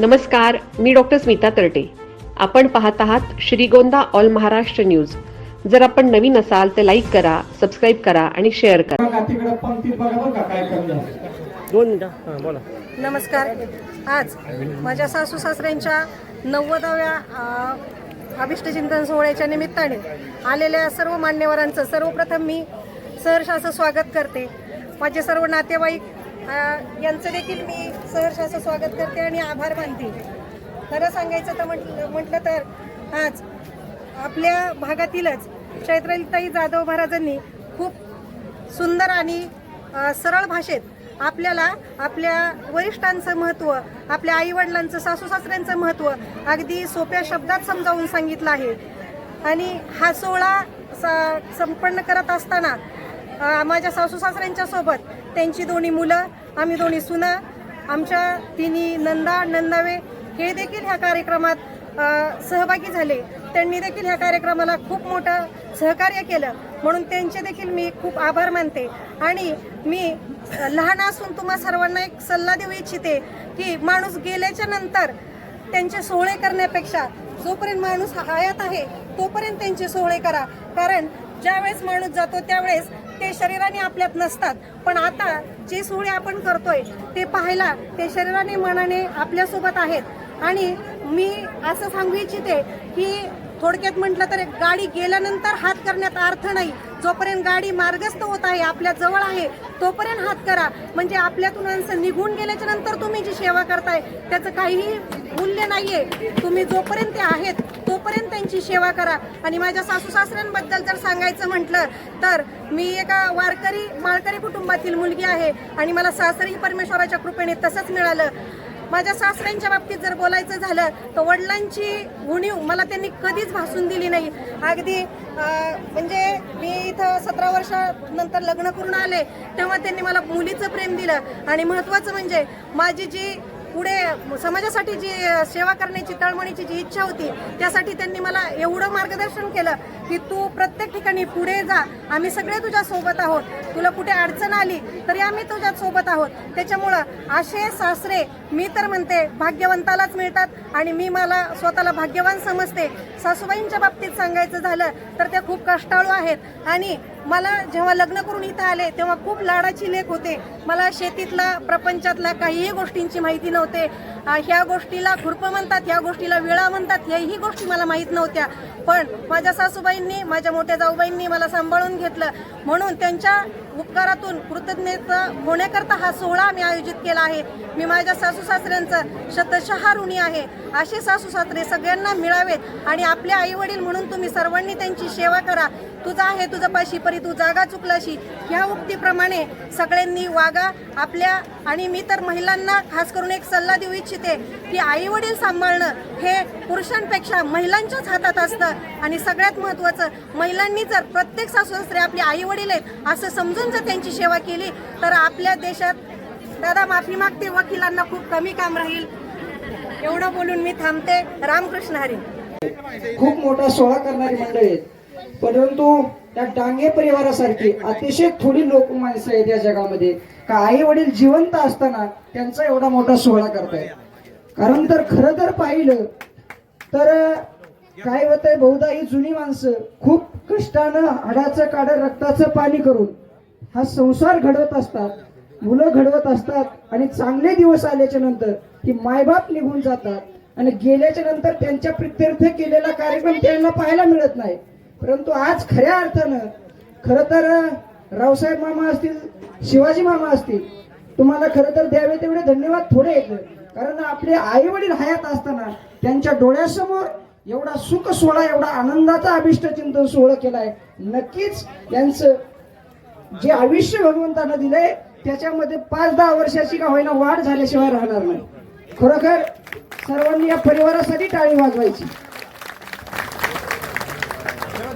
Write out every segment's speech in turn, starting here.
नमस्कार मी डॉक्टर स्मिता तरटे. आपण पाहत आहात श्रीगोंदा ऑल महाराष्ट्र न्यूज. जर आपण नवीन असाल तर लाईक करा सबस्क्राईब करा आणि शेअर करा. बघा तिकडं पंक्तीत बघा बरं का काय कमी आहे दोन मिनिटं हां बोला. नमस्कार. आज माझ्या सासू सासऱ्यांच्या नव्वदाव्या अ, अभिष्टचिंतन सोहळ्याच्या निमित्ताने आलेल्या सर्व मान्यवरांचं सर्वप्रथम मी सहर्ष असं स्वागत करते. माझे सर्व नातेवाईक यांचं देखील मी सहर्ष असं स्वागत करते आणि आभार मानते. खरं सांगायचं तर म्हटलं म्हटलं तर आज आपल्या भागातीलच चैत्रलताई जाधव महाराजांनी खूप सुंदर आणि सरळ भाषेत आपल्याला आपल्या वरिष्ठांचं महत्त्व आपल्या आईवडिलांचं सासू सासऱ्यांचं महत्त्व अगदी सोप्या शब्दात समजावून सांगितलं आहे. आणि हा सोहळा सा संपन्न करत असताना माझ्या सासू सासऱ्यांच्या सोबत त्यांची दोन्ही मुलं आम्ही दोन्ही सुना आमच्या तिन्ही नंदा नंदावे हे देखील ह्या कार्यक्रमात सहभागी झाले. त्यांनी देखील ह्या कार्यक्रमाला खूप मोठं सहकार्य केलं. म्हणून त्यांचे देखील मी खूप आभार मानते. आणि मी लहान असून तुम्हा सर्वांना एक सल्ला देऊ इच्छिते की माणूस गेल्याच्यानंतर त्यांचे सोहळे करण्यापेक्षा जोपर्यंत माणूस हयात आहे तोपर्यंत त्यांचे सोहळे करा. कारण ज्यावेळेस माणूस जातो त्यावेळेस ते शरीराने आपल्यात नसतात. पण आता जे सोहळे आपण करतोय ते पाहायला ते शरीराने मनाने आपल्यासोबत आहेत. आणि मी असं सांगू इच्छिते की थोडक्यात म्हटलं तर गाडी गेल्यानंतर हात करण्यात अर्थ नाही. जोपर्यंत गाडी मार्गस्थ होत आहे आपल्या जवळ आहे तोपर्यंत हात करा. म्हणजे आपल्यातून माणसं निघून गेल्याच्यानंतर तुम्ही जी सेवा करताय त्याचं काहीही मूल्य नाहीये. तुम्ही जोपर्यंत ते आहेत तोपर्यंत त्यांची सेवा करा. आणि माझ्या सासू सासऱ्यांबद्दल जर सांगायचं म्हटलं तर मी एका वारकरी माळकरी कुटुंबातील मुलगी आहे. आणि मला सासरी परमेश्वराच्या कृपेने तसंच मिळालं. माझ्या सासऱ्यांच्या बाबतीत जर बोलायचं झालं तर वडिलांची उणीव मला त्यांनी कधीच भासून दिली नाही. अगदी म्हणजे मी इथं सतरा वर्षानंतर लग्न करून आले तेव्हा त्यांनी मला मुलीचं प्रेम दिलं. आणि महत्त्वाचं म्हणजे माझी जी पुढे समाजासाठी जी सेवा करण्याची तळमळीची जी इच्छा होती त्यासाठी त्यांनी मला एवढं मार्गदर्शन केलं की तू प्रत्येक ठिकाणी पुढे जा. आम्ही सगळे तुझ्या सोबत आहोत. तुला कुठे अडचण आली तरी आम्ही तुझ्या सोबत आहोत. त्याच्यामुळं असे सासरे मी तर म्हणते भाग्यवंतालाच मिळतात आणि मी मला स्वतःला भाग्यवान समजते. सासूबाईंच्या बाबतीत सांगायचं झालं तर त्या खूप कष्टाळू आहेत. आणि मला जेव्हा लग्न करून इथं आले तेव्हा खूप लाडाची लेख होते. मला शेतीतला प्रपंचातला काहीही गोष्टींची माहिती नव्हते. ह्या गोष्टीला खुरपं म्हणतात ह्या गोष्टीला वेळा म्हणतात ह्याही गोष्टी मला माहीत नव्हत्या. पण माझ्या सासूबाईंनी माझ्या मोठ्या जाऊबाईंनी मला सांभाळून घेतलं. म्हणून त्यांच्या उपकारातून कृतज्ञता होण्याकरता हा सोहळा आम्ही आयोजित केला आहे. मी माझ्या सासू सासऱ्यांचं शतशः ऋणी आहे. असे सासू सासरे सगळ्यांना मिळावेत आणि आपले आई वडील म्हणून तुम्ही सर्वांनी त्यांची सेवा करा. तुझा आहे तुझं पाशी परी तू जागा चुकलाशी. ह्या उक्तीप्रमाणे सगळ्यांनी वागा. आपल्या आणि मी तर महिलांना खास करून एक सल्ला देऊ इच्छिते की आई वडील सांभाळणं हे पुरुषांपेक्षा महिलांच्याच हातात असतं. आणि सगळ्यात महत्त्वाचं महिलांनी जर प्रत्येक सासूसरे आपले आई वडील आहेत असं समजून जर त्यांची सेवा केली तर आपल्या देशात दादा माफी मागते वकिलांना खूप कमी काम राहील. एवढं बोलून मी थांबते. रामकृष्ण हरी. खूप मोठा सोहळा करणारी मंडळी परंतु त्या डांगे परिवारासारखी अतिशय थोडी लोक माणसं आहेत या जगामध्ये. का आई वडील जिवंत असताना त्यांचा एवढा मोठा सोहळा करतायत. कारण तर खरं तर पाहिलं तर काय होतंय बहुधा ही जुनी माणसं खूप कष्टानं हाडाचं काढ रक्ताचं पाणी करून हा संसार घडवत असतात मुलं घडवत असतात आणि चांगले दिवस आल्याच्यानंतर ही मायबाप निघून जातात. आणि गेल्याच्यानंतर त्यांच्या प्रित्यर्थ केलेला कार्यक्रम त्यांना पाहायला मिळत नाही. परंतु आज खऱ्या अर्थानं खरं तर रावसाहेब मामा असतील शिवाजी मामा असतील तुम्हाला खरं तर द्यावे तेवढे धन्यवाद थोडे येत कारण आपले आई वडील हयात असताना त्यांच्या डोळ्यासमोर एवढा सुख सोहळा एवढा आनंदाचा अभिष्ट चिंतन सोहळा केलाय. नक्कीच यांचं जे आयुष्य भगवंतानं दिलंय त्याच्यामध्ये पाच दहा वर्षाची का होईना वाढ झाल्याशिवाय राहणार नाही. खरोखर सर्वांनी या परिवारासाठी टाळी वाजवायची.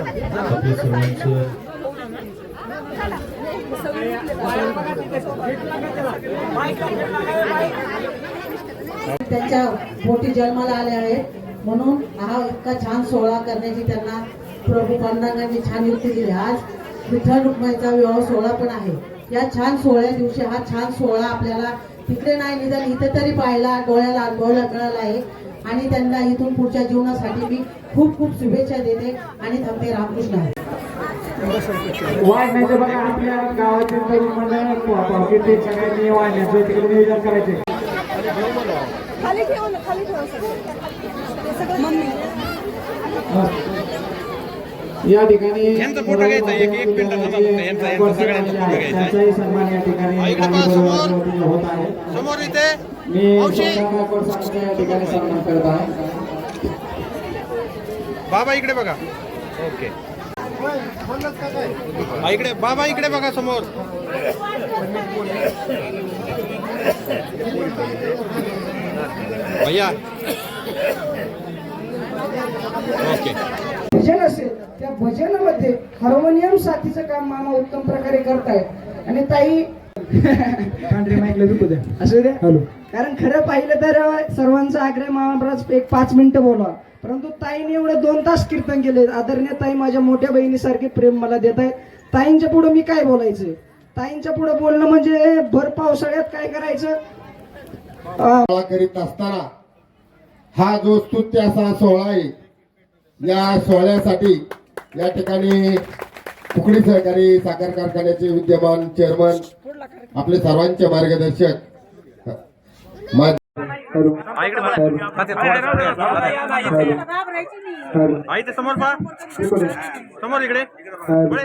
आपल्या सर्वांचं त्यांच्या पोटी जन्माला आले आहेत. म्हणून हा इतका छान सोहळा करण्याची त्यांना प्रभू पांडुरंगांनी छान युक्ती दिली. आज विठ्ठल रुक्माईचा विवाह सोहळा पण आहे. या छान सोहळ्या दिवशी हा छान सोहळा आपल्याला तिकडे नाही निदान इथे तरी पाहायला डोळ्याला अनुभवायला मिळाला आहे. आणि त्यांना इथून पुढच्या जीवनासाठी मी खूप खूप शुभेच्छा देते आणि थांबते. रामकृष्ण. आहे वाढण्याचे बघा आपल्या गावातील तरुण मंडळ पॉकेट ते सगळ्यांनी वाढण्याचं तिकडे नियोजन करायचे. खाली ठेवा खाली ठेवा सगळं. या ठिकाणी त्यांचाही सन्मान या ठिकाणी गांधी परिवाराच्या वतीने होत आहे. समोर इथे मी स्वतः गायकवाड साहेबांचा या ठिकाणी सन्मान करत आहे. बाबा इकडे बघा. ओके. इकडे बाबा इकडे बघा समोर. भैया. ओके. भजन असेल त्या भजनामध्ये हार्मोनियम साथीचं काम मामा उत्तम प्रकारे करतायत. आणि ताई असू द्या. कारण खरं पाहिलं तर सर्वांचा आग्रह महाराज एक पाच मिनिटं बोला परंतु ताईने एवढं दोन तास कीर्तन केले. आदरणीय ताई माझ्या मोठ्या बहिणीसारखे प्रेम मला देत आहेत. ताईंच्या पुढे मी काय बोलायचं? ताईंच्या पुढे बोलणं म्हणजे भर पावसाळ्यात काय करायचं? करीत असताना हा जो स्तुत्य असा सोहळा आहे या सोहळ्यासाठी या ठिकाणी कुकडी सहकारी साखर कारखान्याचे विद्यमान चेअरमन आपले सर्वांचे मार्गदर्शक. समोर समोर इकडे इकडे